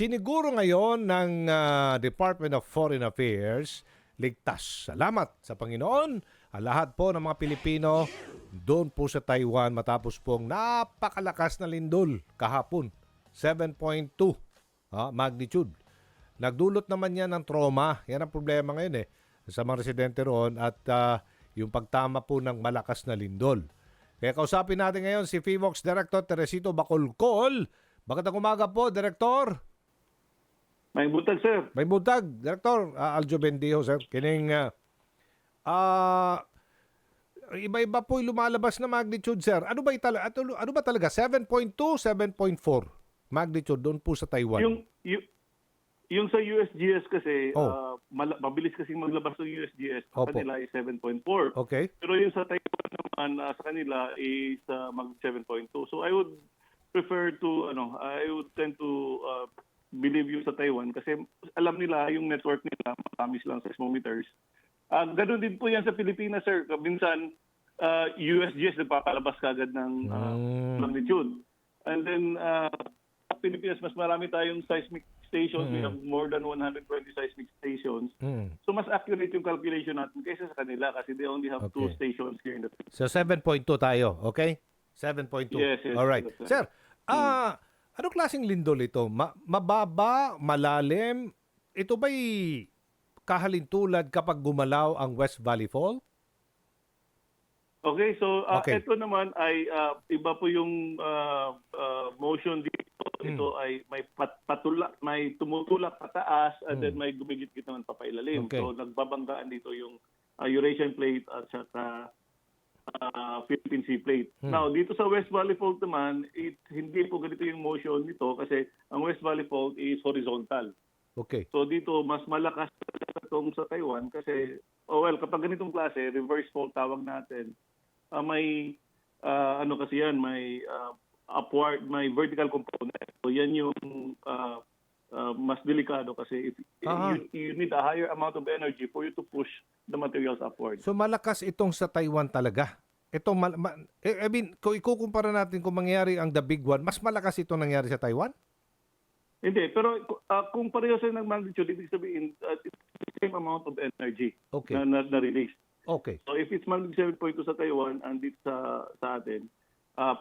Siniguro ngayon ng ah, Department of Foreign Affairs, ligtas. Salamat sa Panginoon. Ang lahat po ng mga Pilipino doon po sa Taiwan matapos pong napakalakas na lindol kahapon. 7.2 ah, magnitude. Nagdulot naman yan ng trauma. Yan ang problema ngayon eh sa mga residente roon at ah, yung pagtama po ng malakas na lindol. Kaya kausapin natin ngayon si FIVOX Director Teresito Bacolcol. Magandang umaga po, Director. May butag, sir. May buntag, Director ah, Aljo Bendijo, sir. Kining ah, ah, iba-iba po yung lumalabas na magnitude, sir. Ano ba, itala, ano, ano ba talaga? 7.2, 7.4 magnitude doon po sa Taiwan. Yung, yung, yung sa USGS kasi, Oh. ah, mala- mabilis kasi maglabas ng USGS. Sa Opo. kanila ay 7.4. Okay? Pero yung sa Taiwan naman, ah, sa kanila is ah, mag 7.2. So I would prefer to, ano, I would tend to ah, believe yung sa Taiwan kasi alam nila yung network nila, marami silang seismometers. Ah, ganun din po yan sa Pilipinas, sir. Minsan, ah, USGS nagpapalabas kagad ng Mm. magnitude. And then, uh, sa Pilipinas, mas marami tayong seismic stations. We Mm. have more than 120 seismic stations. Mm. So, mas accurate yung calculation natin kaysa sa kanila kasi they only have two Okay. stations here in the So 7.2 tayo, okay? 7.2. Yes, yes, All right. sir. Sir, ah, ano klaseng lindol ito? Ma- mababa, malalim? Ito ba'y kahalintulad kapag gumalaw ang West Valley Fall? Okay, so uh, Okay. ito naman ay uh, iba po yung uh, uh, motion dito. Hmm. Ito ay may pat, patulak, may tumutulak pataas and then Hmm. may gumigit-git naman papailalim. Okay. So nagbabanggaan dito yung uh, Eurasian plate at saka uh, Philippine Sea plate. Hmm. Now, dito sa West Valley Fault naman, it, hindi po ganito yung motion nito kasi ang West Valley Fault is horizontal. Okay. So dito mas malakas itong sa Taiwan kasi oh well kapag ganitong klase reverse fault tawag natin ah, may ah, ano kasi yan may ah, upward may vertical component. So yan yung ah, ah, mas delikado kasi if, Ah. you, you need a higher amount of energy for you to push the materials upward. So malakas itong sa Taiwan talaga. Ito, mal- ma- eh, I mean, kung ikukumpara natin kung mangyari ang the big one, mas malakas ito nangyari sa Taiwan? Hindi, pero ah, kung pareho sila ng magnitude, ibig sabihin ah, it's the same amount of energy Okay. na, na, na release. Okay. So if it's magnitude 7.2 sa Taiwan and dito sa sa atin, ah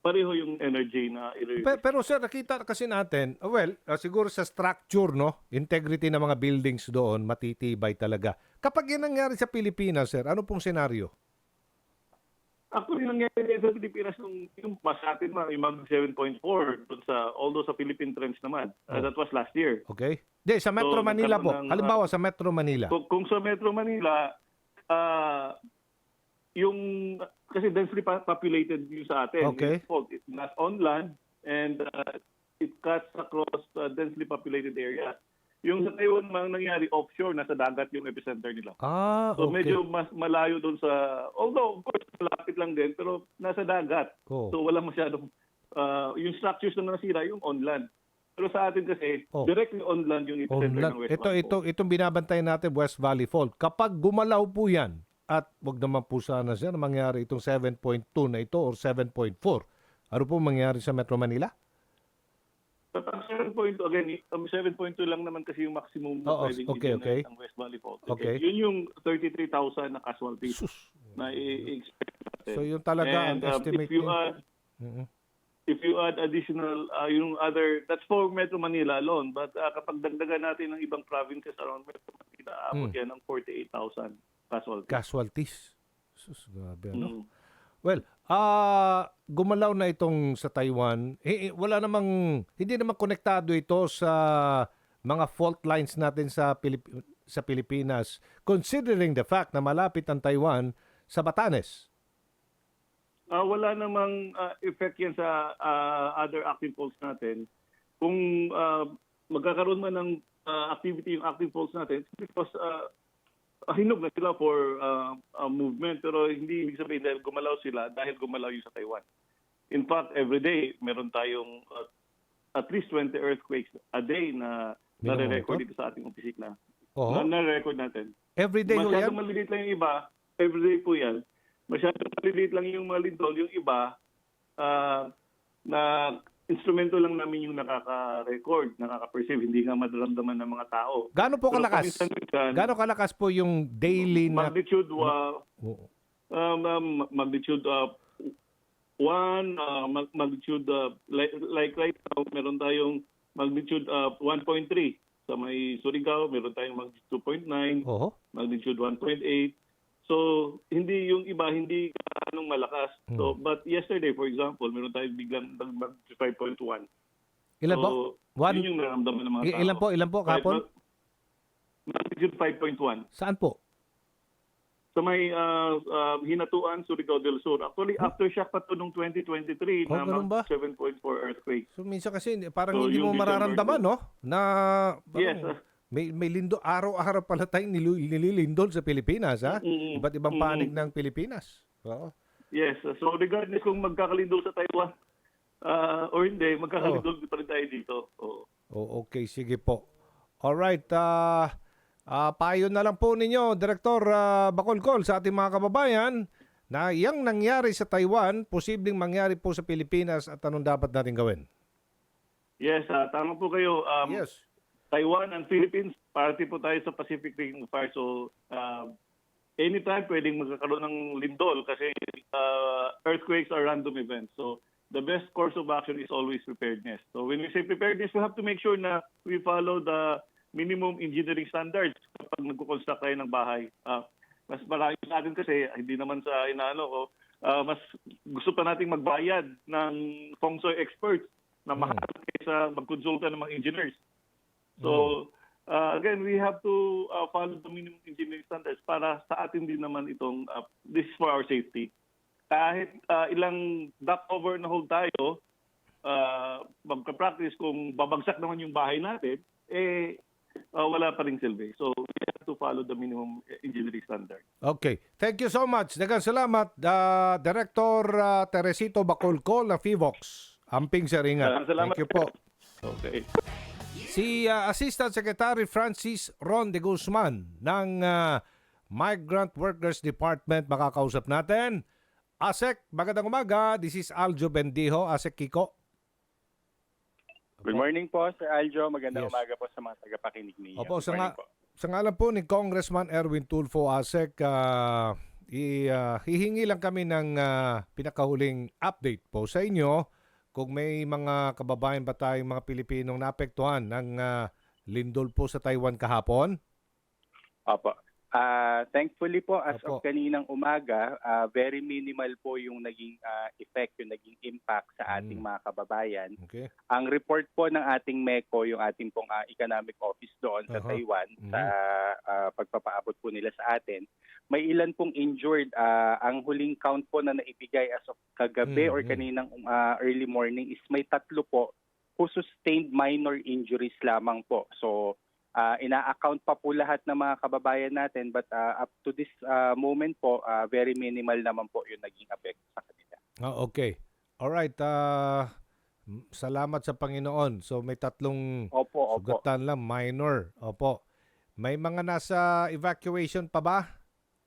pareho yung energy na i Pe- pero sir, nakita kasi natin, uh, well, uh, siguro sa structure, no? Integrity ng mga buildings doon, matitibay talaga. Kapag yan nangyari sa Pilipinas, sir, ano pong senaryo? Actually, nangyari sa Pilipinas nung yung mas atin ma, yung mag 7.4 dun sa, although sa Philippine Trench naman. Ah, that was last year. Okay? Di, sa Metro So, Manila po. nagkaroon ng, Halimbawa, sa Metro Manila. Kung, kung sa Metro Manila, ah yung, kasi densely populated yung sa atin. Okay. It's not on land and ah, it cuts across ah, densely populated areas. Yung sa Taiwan mang nangyari offshore, nasa dagat yung epicenter nila. Ah, So okay. medyo mas malayo doon sa although of course malapit lang din pero nasa dagat. Oh. So wala masyadong ah, yung structures na nasira yung on land. Pero sa atin kasi Oh. directly on land yung epicenter Onland. ng West Ito, Valley ito, itong binabantayan natin, West Valley Fault. Kapag gumalaw po yan, at wag naman po sana sir, mangyari itong 7.2 na ito or 7.4, ano po mangyari sa Metro Manila? But ang 7.2 again, um, 7.2 lang naman kasi yung maximum na Oo, pwedeng okay, okay. ng West Valley Fault. Okay. Yun yung 33,000 na casualties Sus. na i-expect natin. So yun talaga ang And, um, estimate if you add Mhm. if you add additional uh, yung other that's for Metro Manila alone but uh, kapag dagdagan natin ng ibang provinces around Metro Manila aabot Hmm. yan ng 48,000 casualties. Casualties. Sus, grabe ano. Mm. Well, ah gumalaw na itong sa Taiwan. Eh, eh, wala namang hindi naman konektado ito sa mga fault lines natin sa Pilip- sa Pilipinas considering the fact na malapit ang Taiwan sa Batanes. Ah, wala namang uh, effect yan sa uh, other active faults natin. Kung uh, magkakaroon man ng uh, activity yung active faults natin because uh, hinog na sila for uh, uh, movement pero hindi ibig sabihin dahil gumalaw sila dahil gumalaw yung sa Taiwan. In fact, every day meron tayong uh, at least 20 earthquakes a day na nare-record ito? dito sa ating opisina. Oo. Na nare-record natin. Every day ho Masyadong yan. maliliit lang yung iba. Everyday po yan. Masyadong maliliit lang yung mga lindol. Yung iba, ah, na instrumento lang namin yung nakaka-record, nakaka-perceive, hindi nga madaramdaman ng mga tao. Gaano po Pero kalakas? Gaano kalakas po yung daily na... magnitude wa, Oo. um, um, magnitude uh, 1, uh, mag- magnitude uh, like, like right now, meron tayong magnitude uh, 1.3 sa may Surigao, meron tayong magnitude 2.9, Oo. magnitude 1.8. So, hindi yung iba, hindi anong malakas. So, but yesterday, for example, meron tayong biglang nag- magnitude 5.1. Ilan so, po? One- Yun yung naramdaman ng mga tao. ilan po? Ilan po mag- Magnitude 5.1. Saan po? Sa may uh, uh, Hinatuan, Surigao del Sur. Actually, aftershock pa to nung 2023 Oh, na ganun ba? mag 7.4 earthquake. So minsan kasi parang So, hindi mo mararamdaman, no? Na Yes. parang ah. May may lindo araw-araw pala tayong nilu- nililindol sa Pilipinas, ha? Mm, Iba't ibang mm. panig ng Pilipinas. Oo. Yes. So regardless kung magkakalindol sa Taiwan uh, or hindi, magkakalindol Oh. pa rin tayo dito. Oo. O, okay, sige po. All right, ah ah, payo na lang po ninyo, Direktor ah, Bacolcol, sa ating mga kababayan na yang nangyari sa Taiwan, posibleng mangyari po sa Pilipinas at anong dapat natin gawin? Yes, ah, tama po kayo. Um, yes. Taiwan and Philippines, party po tayo sa Pacific Ring of Fire. So, uh, anytime pwedeng magkakaroon ng lindol kasi uh, earthquakes are random events. So, the best course of action is always preparedness. So, when we say preparedness, we have to make sure na we follow the minimum engineering standards kapag nagko-construct tayo ng bahay. Uh, mas marami sa atin kasi, hindi naman sa inaano ko, uh, mas gusto pa nating magbayad ng feng shui experts na mahal kaysa magkonsulta ng mga engineers. So, uh, again, we have to uh, follow the minimum engineering standards para sa atin din naman itong, uh, this is for our safety. Kahit uh, ilang dock over na hold tayo, uh, magka-practice kung babagsak naman yung bahay natin, eh, uh, wala pa rin silbi. So, we have to follow the minimum engineering standard. Okay. Thank you so much. Dagang salamat, ah, Director ah, Teresito Bacolcol na FIVOX. Amping sa ringat. Maraming salamat. Thank you po. Okay. Si ah, Assistant Secretary Francis Ron de Guzman ng ah, Migrant Workers Department makakausap natin. ASEC, magandang umaga. This is Aljo Bendijo, ASEC Kiko. Good morning po, Sir Aljo. Magandang Yes. umaga po sa mga tagapakinig niyo. Opo, Good sa, nga, morning po. sa ngalan po ni Congressman Erwin Tulfo ASEC, ah, i, ah, hihingi lang kami ng ah, pinakahuling update po sa inyo kung may mga kababayan ba tayong mga Pilipinong naapektuhan ng ah, lindol po sa Taiwan kahapon. Opo. Ah, thankfully po, as Opo. of kaninang umaga, ah, very minimal po yung naging ah, effect, yung naging impact sa ating Mm. mga kababayan. Okay? Ang report po ng ating MECO, yung ating pong ah, economic office doon sa Aha. Taiwan, Mhm. sa ah, pagpapaabot po nila sa atin, may ilan pong injured. Ah, ang huling count po na naibigay as of kagabi or Mhm. kaninang ah, early morning is may tatlo po who sustained minor injuries lamang po. So, ah, ina-account pa po lahat ng mga kababayan natin but ah, up to this ah, moment po, ah, very minimal naman po yung naging effect sa kanila. Ah, okay. All right. m- salamat sa Panginoon. So may tatlong Opo, opo. sugatan lang, minor. Opo. May mga nasa evacuation pa ba?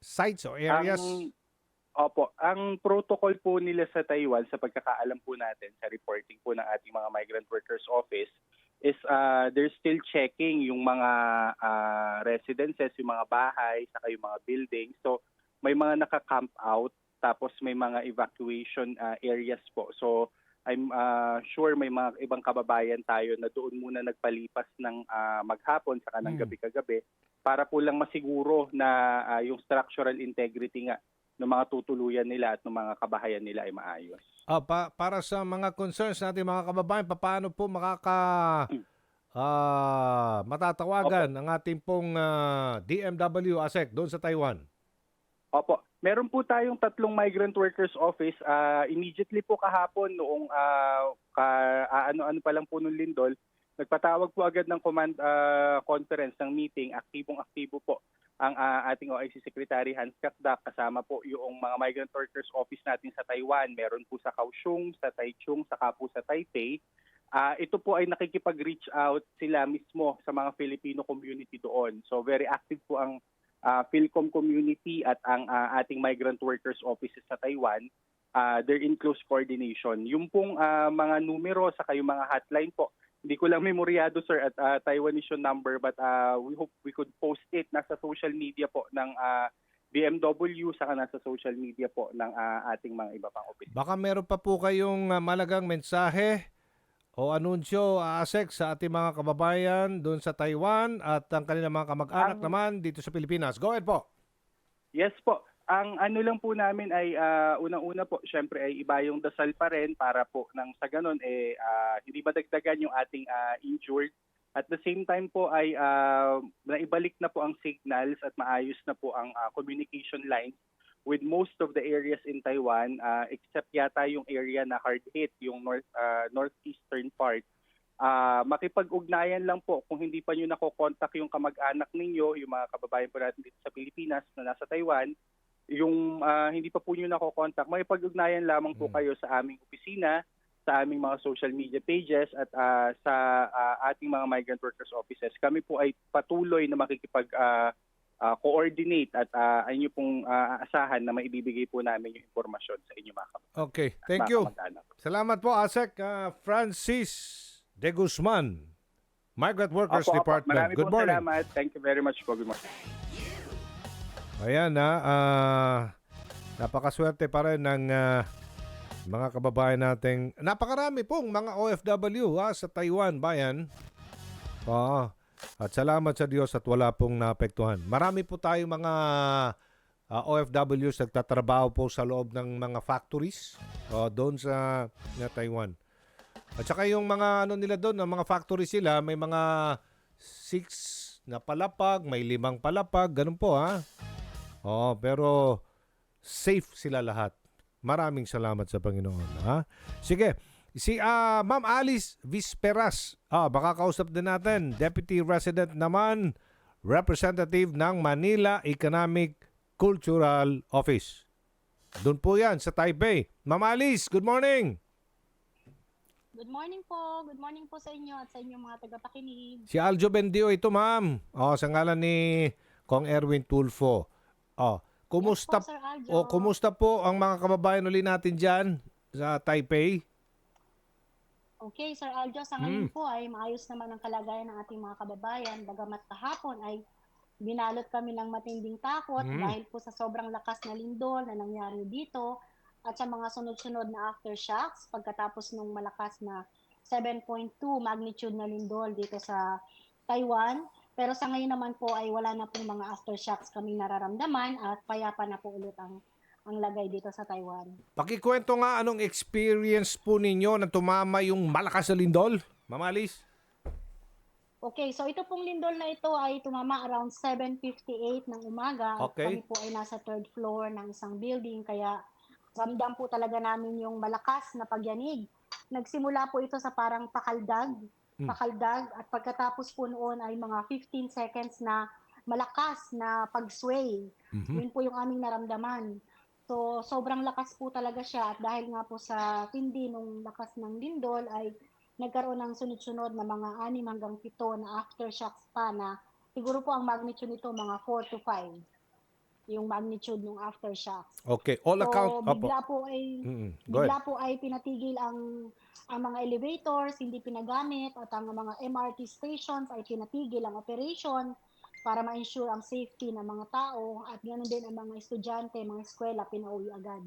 Sites or areas? Ang, opo, ang protocol po nila sa Taiwan sa pagkakaalam po natin sa reporting po ng ating mga migrant workers office is uh, they're still checking yung mga ah, residences, yung mga bahay, saka yung mga buildings. So may mga naka-camp out tapos may mga evacuation ah, areas po. So I'm ah, sure may mga ibang kababayan tayo na doon muna nagpalipas ng ah, maghapon saka ng Hmm. gabi kagabi para po lang masiguro na ah, yung structural integrity nga ng mga tutuluyan nila at ng mga kabahayan nila ay maayos. Ah, pa- para sa mga concerns natin mga kababayan, paano po makaka ah, matatawagan ang ating pong ah, DMW ASEC doon sa Taiwan? Opo, meron po tayong tatlong migrant workers office. Ah, immediately po kahapon noong ah, ano-ano pa lang po nung lindol, nagpatawag po agad ng command ah, conference ng meeting, aktibong-aktibo po ang ah, ating OIC Secretary Hans Kakdak kasama po yung mga migrant workers office natin sa Taiwan. Meron po sa Kaohsiung, sa Taichung, saka po sa Taipei. Ah, ito po ay nakikipag-reach out sila mismo sa mga Filipino community doon. So very active po ang ah, Philcom community at ang ah, ating migrant workers offices sa Taiwan ah, they're in close coordination. Yung pong ah, mga numero sa yung mga hotline po, hindi ko lang memoryado sir at ah, Taiwanese yung number but ah, we hope we could post it nasa social media po ng ah, BMW saka nasa social media po ng ah, ating mga iba pang opisina. Baka meron pa po kayong malagang mensahe o anunsyo, ASEC, sa ating mga kababayan doon sa Taiwan at ang kanilang mga kamag-anak Ang- naman dito sa Pilipinas. Go ahead po. Yes po. Ang ano lang po namin ay ah, unang-una po, syempre ay iba yung dasal pa rin para po nang sa ganun eh ah, hindi madagdagan yung ating ah, injured. At the same time po ay ah, naibalik na po ang signals at maayos na po ang ah, communication lines with most of the areas in Taiwan ah, except yata yung area na hard hit, yung north ah, northeastern part. Ah, makipag-ugnayan lang po kung hindi pa niyo nako-contact yung kamag-anak ninyo, yung mga kababayan po natin dito sa Pilipinas na nasa Taiwan, yung ah, hindi pa po niyo nako-contact, makipag-ugnayan lamang po Mm. kayo sa aming opisina, sa aming mga social media pages at ah, sa ah, ating mga migrant workers offices. Kami po ay patuloy na makikipag ah, ah, coordinate at ah, ay niyo pong ah, aasahan na maibibigay po namin yung impormasyon sa inyo mga, kam- Okay, thank you. Salamat po, ASEC ah, Francis De Guzman, Migrant Workers Opo, opo. Department. Marami Good morning. salamat. Thank you very much po. Good morning. Ayan na, ah, napakaswerte pa rin ng ah, mga kababayan nating, napakarami pong mga OFW ha, sa Taiwan, bayan. Oo. At salamat sa Diyos at wala pong naapektuhan. Marami po tayong mga ah, OFWs nagtatrabaho po sa loob ng mga factories oh, doon sa na Taiwan. At saka yung mga ano nila doon, ang mga factories sila, may mga six na palapag, may limang palapag, ganun po ha. Oo, pero safe sila lahat. Maraming salamat sa Panginoon. Ha? Sige, si ah, Ma'am Alice Visperas, ah, baka kausap din natin, Deputy Resident naman, Representative ng Manila Economic Cultural Office. Doon po yan, sa Taipei. Ma'am Alice, good morning! Good morning po. Good morning po sa inyo at sa inyong mga tagapakinig. Si Aljo Bendio ito, ma'am. Oh, sa ngalan ni Kong Erwin Tulfo. Oh, kumusta Yes po, Sir Aljo. O kumusta po ang mga kababayan uli natin dyan sa Taipei? Okay, Sir Aljo, sa ngayon po ay maayos naman ang kalagayan ng ating mga kababayan. Bagamat kahapon ay binalot kami ng matinding takot Mm. dahil po sa sobrang lakas na lindol na nangyari dito at sa mga sunod-sunod na aftershocks pagkatapos ng malakas na 7.2 magnitude na lindol dito sa Taiwan. Pero sa ngayon naman po ay wala na pong mga aftershocks kaming nararamdaman at payapa na po ulit ang ang lagay dito sa Taiwan. Pakikwento nga anong experience po ninyo na tumama yung malakas na lindol? Ma'am Alice? Okay, so ito pong lindol na ito ay tumama around 7.58 ng umaga. Okay. Kami po ay nasa third floor ng isang building, kaya ramdam po talaga namin yung malakas na pagyanig. Nagsimula po ito sa parang pakaldag, Mm. pakaldag, at pagkatapos po noon ay mga 15 seconds na malakas na pag-sway. Mhm. Yun po yung aming naramdaman. So, sobrang lakas po talaga siya at dahil nga po sa tindi nung lakas ng lindol ay nagkaroon ng sunod-sunod na mga 6 hanggang 7 na aftershocks pa na siguro po ang magnitude nito mga 4 to 5 yung magnitude ng aftershocks. Okay, all So, account. Opo. bigla po ay ahead. bigla po ay pinatigil ang ang mga elevators, hindi pinagamit at ang mga MRT stations ay pinatigil ang operation para ma-ensure ang safety ng mga tao at ganoon din ang mga estudyante, mga eskwela pinauwi agad.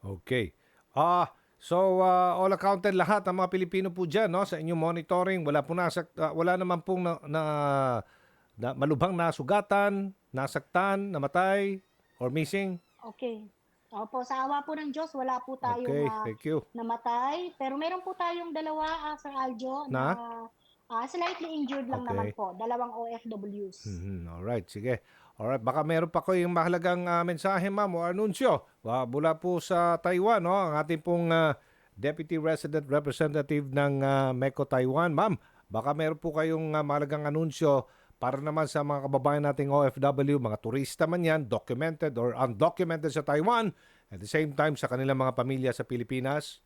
Okay. Ah, so ah, all accounted lahat ng mga Pilipino po diyan, no, sa inyong monitoring, wala po nasak ah, wala naman pong na, na, na malubhang nasugatan, nasaktan, namatay or missing. Okay. Opo, sa awa po ng Diyos, wala po tayong Okay, you. namatay. Pero meron po tayong dalawa, ah, Sir Aljo, Na? na, ah, slightly injured lang Okay. naman po. Dalawang OFWs. Mhm, Alright, sige. Alright, baka meron pa kayong mahalagang ah, mensahe, ma'am, o anunsyo. Wa- Mula po sa Taiwan, no? ang ating pong ah, Deputy Resident Representative ng ah, MECO Taiwan. Ma'am, baka meron po kayong ah, mahalagang anunsyo para naman sa mga kababayan nating OFW, mga turista man yan, documented or undocumented sa Taiwan, at the same time sa kanilang mga pamilya sa Pilipinas.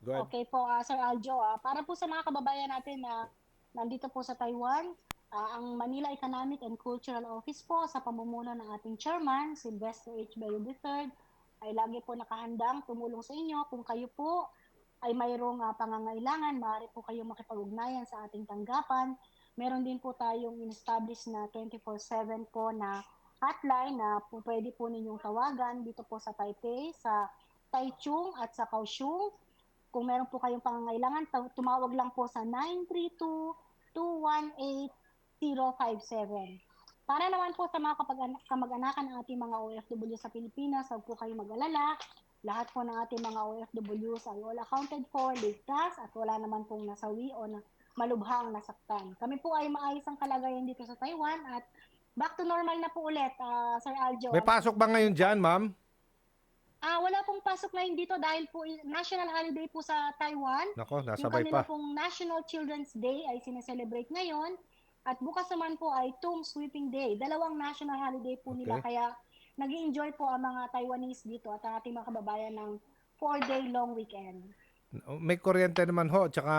Go ahead. Okay po, ah, Sir Aljo. ah, para po sa mga kababayan natin na nandito po sa Taiwan, ah, ang Manila Economic and Cultural Office po sa pamumuno ng ating chairman, Sylvester H. Bayo III, ay lagi po nakahandang tumulong sa inyo. Kung kayo po ay mayroong ah, pangangailangan, maaari po kayo makipag-ugnayan sa ating tanggapan. Meron din po tayong in-establish na 24-7 po na hotline na po pwede po ninyong tawagan dito po sa Taipei, sa Taichung at sa Kaohsiung. Kung meron po kayong pangangailangan, tumawag lang po sa 932-218-057. Para naman po sa mga kamag-anakan ng ating mga OFW sa Pilipinas, huwag po kayong mag-alala. Lahat po ng ating mga OFWs ay all accounted for, ligtas, at wala naman pong nasawi o na malubhang nasaktan. Kami po ay maayos ang kalagayan dito sa Taiwan at back to normal na po ulit, ah, Sir Aljo. May pasok ba ngayon dyan, ma'am? Ah, wala pong pasok ngayon dito dahil po national holiday po sa Taiwan. Nako, Yung nasabay kanila pa. pong National Children's Day ay sineselebrate ngayon. At bukas naman po ay Tomb Sweeping Day. Dalawang national holiday po nila. Okay. Kaya nag enjoy po ang mga Taiwanese dito at ang ating mga kababayan ng four-day long weekend. May kuryente naman ho, tsaka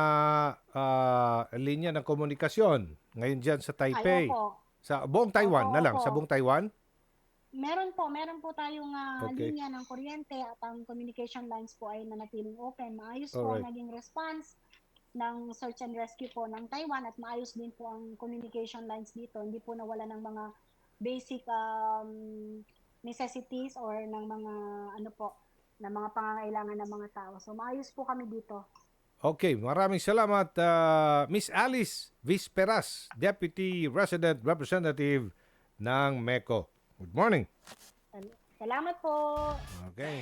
ah, linya ng komunikasyon. Ngayon dyan sa Taipei. Ay, opo. Sa buong Taiwan Opo, na lang, opo. sa buong Taiwan? Meron po, meron po tayong ah, Okay. linya ng kuryente at ang communication lines po ay nanatiling open. Maayos po Alright. ang naging response ng search and rescue po ng Taiwan at maayos din po ang communication lines dito. Hindi po nawala ng mga basic um, necessities or ng mga ano po, ng mga pangangailangan ng mga tao. So maayos po kami dito. Okay, maraming salamat ah, Miss Alice Visperas, Deputy Resident Representative ng MECO. Good morning. Salamat po. Okay.